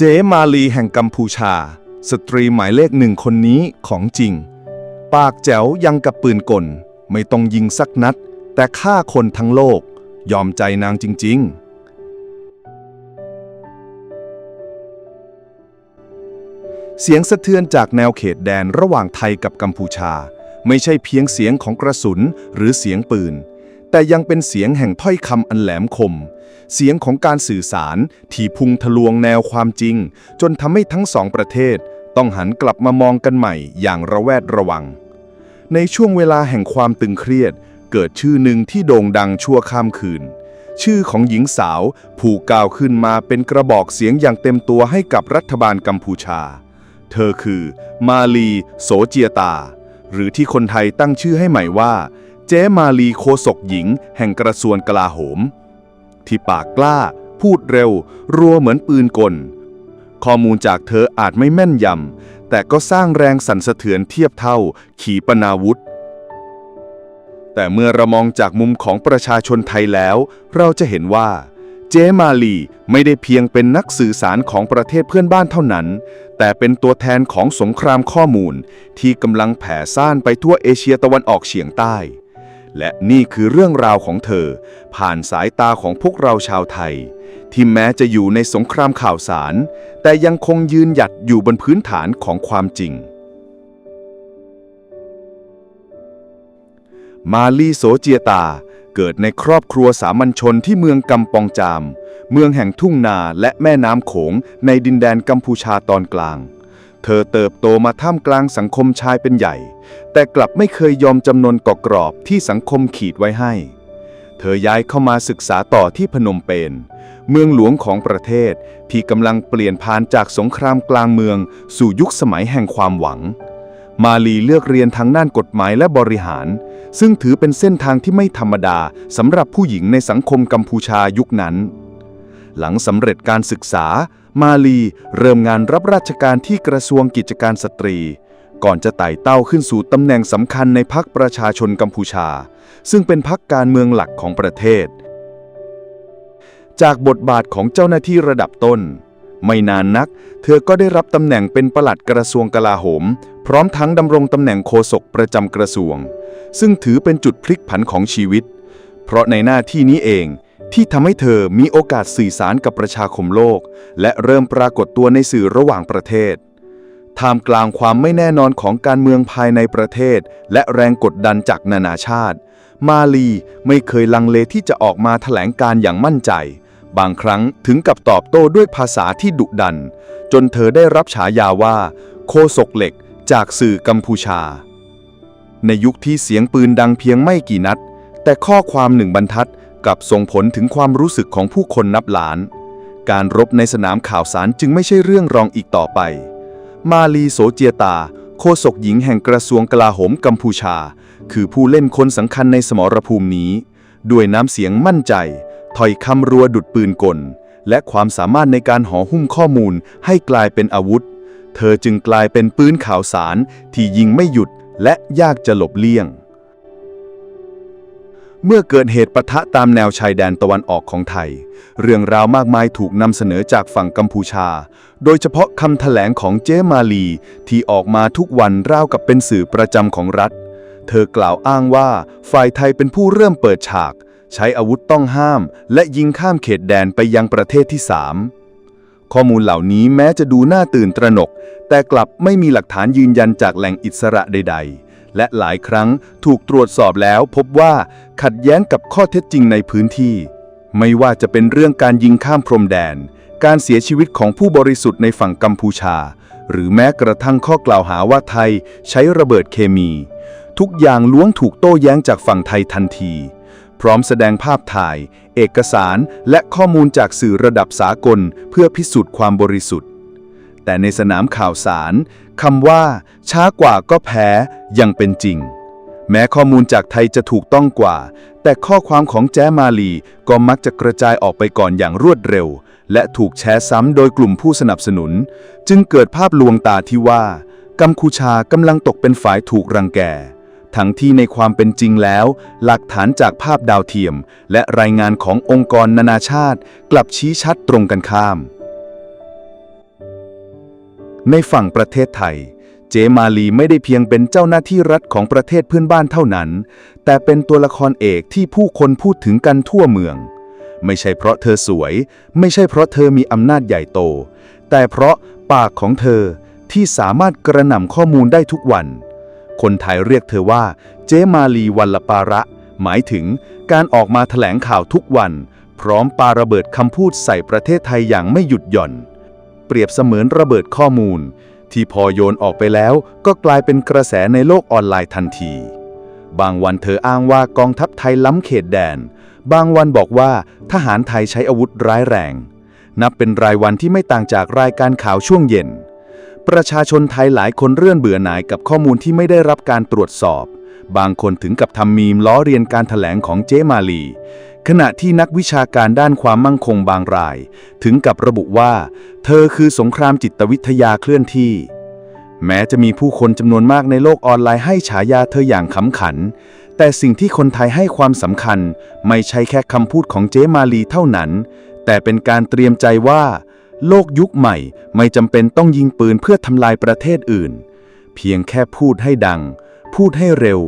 เจ๊มาลีแห่งกัมพูชา สตรีหมายเลขหนึ่งคนนี้ของจริง ปากแจ๋วยังกับปืนกล ไม่ต้องยิงสักนัด แต่ฆ่าคนทั้งโลก ยอมใจนางจริง ๆเสียงสะเทือนจากแนวเขตแดนระหว่างไทยกับกัมพูชา ไม่ใช่เพียงเสียงของกระสุนหรือเสียงปืน แต่ยังเป็นเสียงแห่งถ้อยคำอันแหลมคม เสียงของการสื่อสารที่พุ่งทะลวงแนวความจริง จนทำให้ทั้งสองประเทศ ต้องหันกลับมามองกันใหม่อย่างระแวดระวัง ในช่วงเวลาแห่งความตึงเครียด เกิดชื่อหนึ่งที่โด่งดังชั่วข้ามคืน ชื่อของหญิงสาวผู้ก้าวขึ้นมาเป็นกระบอกเสียงอย่างเต็มตัวให้กับรัฐบาลกัมพูชา เธอคือ มาลี โสเจียตา หรือที่คนไทยตั้งชื่อให้ใหม่ว่า เจ๊มาลีโคศกหญิง แห่งกระทรวงกลาโหม ที่ปากกล้า พูดเร็ว รัวเหมือนปืนกล ข้อมูลจากเธออาจไม่แม่นยำ แต่ก็สร้างแรงสั่นสะเทือนเทียบเท่า ขีปนาวุธ แต่เมื่อเรามองจากมุมของประชาชนไทยแล้ว เราจะเห็นว่า เจมาลีไม่ได้เพียงเป็นนักสื่อสารของประเทศเพื่อนบ้านเท่านั้น แต่เป็นตัวแทนของสงครามข้อมูล ที่กำลังแผ่ซ่านไปทั่วเอเชียตะวันออกเฉียงใต้ และนี่คือเรื่องราวของเธอ ผ่านสายตาของพวกเราชาวไทย ที่แม้จะอยู่ในสงครามข่าวสาร แต่ยังคงยืนหยัดอยู่บนพื้นฐานของความจริง มาลีโสเจียตาเกิดในครอบครัวสามัญชนที่เมืองกำปองจาม เมืองแห่งทุ่งนาและแม่น้ำโขงในดินแดนกัมพูชาตอนกลาง เธอเติบโตมาท่ามกลางสังคมชายเป็นใหญ่ แต่กลับไม่เคยยอมจำนนกกรอบที่สังคมขีดไว้ให้ เธอย้ายเข้ามาศึกษาต่อที่พนมเปญเมืองหลวงของประเทศที่กำลังเปลี่ยนผ่านจากสงครามกลางเมือง สู่ยุคสมัยแห่งความหวัง มาลีเลือกเรียนทางด้านกฎหมายและบริหาร ซึ่งถือเป็นเส้นทางที่ไม่ธรรมดาสำหรับผู้หญิงในสังคมกัมพูชายุคนั้น หลังสำเร็จการศึกษา มาลีเริ่มงานรับราชการที่กระทรวงกิจการสตรี ก่อนจะไต่เต้าขึ้นสู่ตำแหน่งสำคัญในพรรคประชาชนกัมพูชา ซึ่งเป็นพรรคการเมืองหลักของประเทศ จากบทบาทของเจ้าหน้าที่ระดับต้น ไม่นานนัก เธอก็ได้รับตำแหน่งเป็นปลัดกระทรวงกลาโหม พร้อมทั้งดำรงตำแหน่งโฆษกประจำกระทรวง ซึ่งถือเป็นจุดพลิกผันของชีวิต เพราะในหน้าที่นี้เอง ที่ทำให้เธอมีโอกาสสื่อสารกับประชาคมโลก และเริ่มปรากฏตัวในสื่อระหว่างประเทศ ท่ามกลางความไม่แน่นอนของการเมืองภายในประเทศ และแรงกดดันจากนานาชาติ มาลีไม่เคยลังเลที่จะออกมาแถลงการอย่างมั่นใจ บางครั้งถึงกับตอบโต้ด้วยภาษาที่ดุดัน จนเธอได้รับฉายาว่า โคศกเหล็ก จากสื่อกัมพูชา ในยุคที่เสียงปืนดังเพียงไม่กี่นัด แต่ข้อความหนึ่งบรรทัด กับส่งผลถึงความรู้สึกของผู้คนนับล้าน การรบในสนามข่าวสารจึงไม่ใช่เรื่องรองอีกต่อไป มาลีโสเจียตา โฆษกหญิงแห่งกระทรวงกลาโหมกัมพูชา คือผู้เล่นคนสำคัญในสมรภูมินี้ ด้วยน้ำเสียงมั่นใจ ถอยคำรัวดุดปืนกล และความสามารถในการห่อหุ้มข้อมูลให้กลายเป็นอาวุธ เธอจึงกลายเป็นปืนข่าวสารที่ยิงไม่หยุดและยากจะหลบเลี่ยง เมื่อเกิดเหตุปะทะตามแนวชายแดนตะวันออกของไทย เรื่องราวมากมายถูกนำเสนอจากฝั่งกัมพูชา โดยเฉพาะคำแถลงของเจมาลี ที่ออกมาทุกวันราวกับเป็นสื่อประจำของรัฐ เธอกล่าวอ้างว่าฝ่ายไทยเป็นผู้เริ่มเปิดฉาก ใช้อาวุธต้องห้าม และยิงข้ามเขตแดนไปยังประเทศที่สามข้อมูลเหล่านี้แม้จะดูน่าตื่นตระหนก แต่กลับไม่มีหลักฐานยืนยันจากแหล่งอิสระใด ๆ และหลายครั้งถูกตรวจสอบแล้วพบว่าขัดแย้งกับข้อเท็จจริงในพื้นที่ ไม่ว่าจะเป็นเรื่องการยิงข้ามพรมแดน การเสียชีวิตของผู้บริสุทธิ์ในฝั่งกัมพูชา หรือแม้กระทั่งข้อกล่าวหาว่าไทยใช้ระเบิดเคมี ทุกอย่างล้วนถูกโต้แย้งจากฝั่งไทยทันที พร้อมแสดงภาพถ่าย เอกสารและข้อมูลจากสื่อระดับสากล เพื่อพิสูจน์ความบริสุทธิ์ แต่ในสนามข่าวสารคำว่า ช้ากว่าก็แพ้ยังเป็นจริง แม้ข้อมูลจากไทยจะถูกต้องกว่า แต่ข้อความของแจมาลีก็มักจะกระจายออกไปก่อนอย่างรวดเร็ว และถูกแชร์ซ้ำโดยกลุ่มผู้สนับสนุน จึงเกิดภาพลวงตาที่ว่า กัมพูชากำลังตกเป็นฝ่ายถูกรังแกทั้งที่ในความเป็นจริงแล้ว หลักฐานจากภาพดาวเทียม และรายงานขององค์กรนานาชาติ กลับชี้ชัดตรงกันข้าม ในฝั่งประเทศไทย เจมาลีไม่ได้เพียงเป็นเจ้าหน้าที่รัฐของประเทศเพื่อนบ้านเท่านั้น แต่เป็นตัวละครเอกที่ผู้คนพูดถึงกันทั่วเมือง ไม่ใช่เพราะเธอสวย ไม่ใช่เพราะเธอมีอำนาจใหญ่โต แต่เพราะปากของเธอที่สามารถกระหน่ำข้อมูลได้ทุกวัน คนไทยเรียกเธอว่า เจมาลีวันละปาระ หมายถึงการออกมาแถลงข่าวทุกวัน พร้อมปาระเบิดคำพูดใส่ประเทศไทยอย่างไม่หยุดหย่อน เปรียบเสมือนระเบิดข้อมูล ที่พอโยนออกไปแล้วก็กลายเป็นกระแสในโลกออนไลน์ทันที บางวันเธออ้างว่ากองทัพไทยล้ำเขตแดน บางวันบอกว่าทหารไทยใช้อาวุธร้ายแรง นับเป็นรายวันที่ไม่ต่างจากรายการข่าวช่วงเย็น ประชาชนไทยหลายคนเรื่อนเบื่อหน่ายกับข้อมูลที่ไม่ได้รับการตรวจสอบ บางคนถึงกับทำมีมล้อเรียนการถแถลงของเจมาลี ขณะที่นักวิชาการด้านความมั่งคงบางราย ถึงกับระบุว่า เธอคือสงครามจิตวิทยาเคลื่อนที่ แม้จะมีผู้คนจำนวนมากในโลกออนไลน์ให้ฉายาเธออย่างขำขัน แต่สิ่งที่คนไทยให้ความสำคัญ ไม่ใช่แค่คำพูดของเจมาลีเท่านั้น แต่เป็นการเตรียมใจว่า โลกยุคใหม่ไม่จำเป็นต้องยิงปืนเพื่อทำลายประเทศอื่น เพียงแค่พูดให้ดัง พูดให้เร็ว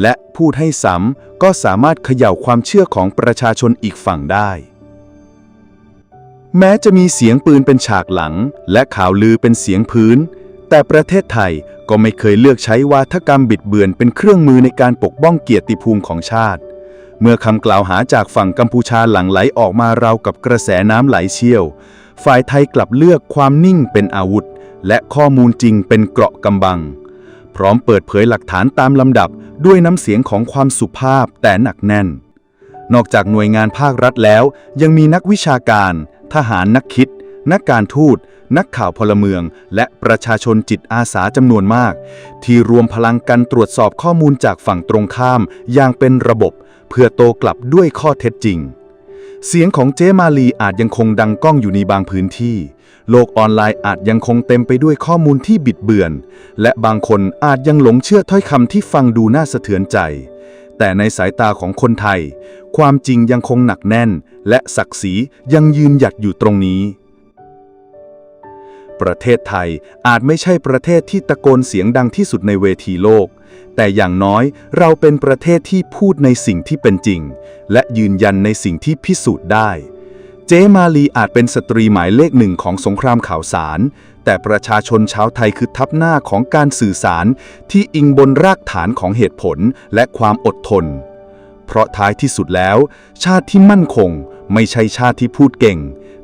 และพูดให้ซ้ำก็สามารถเขย่าความเชื่อของประชาชนอีกฝั่งได้ แม้จะมีเสียงปืนเป็นฉากหลัง และข่าวลือเป็นเสียงพื้น แต่ประเทศไทยก็ไม่เคยเลือกใช้วาทกรรมบิดเบือนเป็นเครื่องมือในการปกป้องเกียรติภูมิของชาติ เมื่อคำกล่าวหาจากฝั่งกัมพูชาหลั่งไหลออกมาราวกับกระแสน้ำไหลเชี่ยว ฝ่ายไทยกลับเลือกความนิ่งเป็นอาวุธ และข้อมูลจริงเป็นเกราะกำบัง พร้อมเปิดเผยหลักฐานตามลำดับด้วยน้ำเสียงของความสุภาพแต่หนักแน่น นอกจากหน่วยงานภาครัฐแล้ว ยังมีนักวิชาการ ทหารนักคิด นักการทูต นักข่าวพลเมือง และประชาชนจิตอาสาจำนวนมาก ที่รวมพลังกันตรวจสอบข้อมูลจากฝั่งตรงข้ามอย่างเป็นระบบ เพื่อโตกลับด้วยข้อเท็จจริง เสียงของเจมาลีอาจยังคงดังก้องอยู่ในบางพื้นที่ โลกออนไลน์อาจยังคงเต็มไปด้วยข้อมูลที่บิดเบือน และบางคนอาจยังหลงเชื่อถ้อยคำที่ฟังดูน่าสะเทือนใจ แต่ในสายตาของคนไทย ความจริงยังคงหนักแน่น และศักดิ์ศรียังยืนหยัดอยู่ตรงนี้ ประเทศไทยอาจไม่ใช่ประเทศที่ตะโกนเสียงดังที่สุดในเวทีโลก แต่อย่างน้อยเราเป็นประเทศที่พูดในสิ่งที่เป็นจริง และยืนยันในสิ่งที่พิสูจน์ได้ เจมาลีอาจเป็นสตรีหมายเลขหนึ่งของสงครามข่าวสาร แต่ประชาชนชาวไทยคือทัพหน้าของการสื่อสาร ที่อิงบนรากฐานของเหตุผลและความอดทน เพราะท้ายที่สุดแล้ว ชาติที่มั่นคง ไม่ใช่ชาติที่พูดเก่ง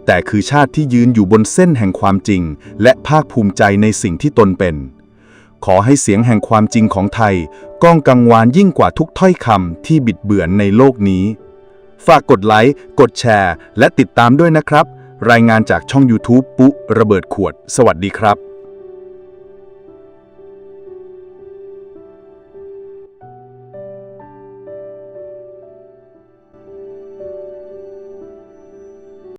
แต่คือชาติที่ยืนอยู่บนเส้นแห่งความจริง และภาคภูมิใจในสิ่งที่ตนเป็น ขอให้เสียงแห่งความจริงของไทย ก้องกังวานยิ่งกว่าทุกถ้อยคำที่บิดเบือนในโลกนี้ ฝากกดไลค์ กดแชร์ และติดตามด้วยนะครับ รายงานจากช่อง YouTube ปุ๊ระเบิดขวด สวัสดีครับ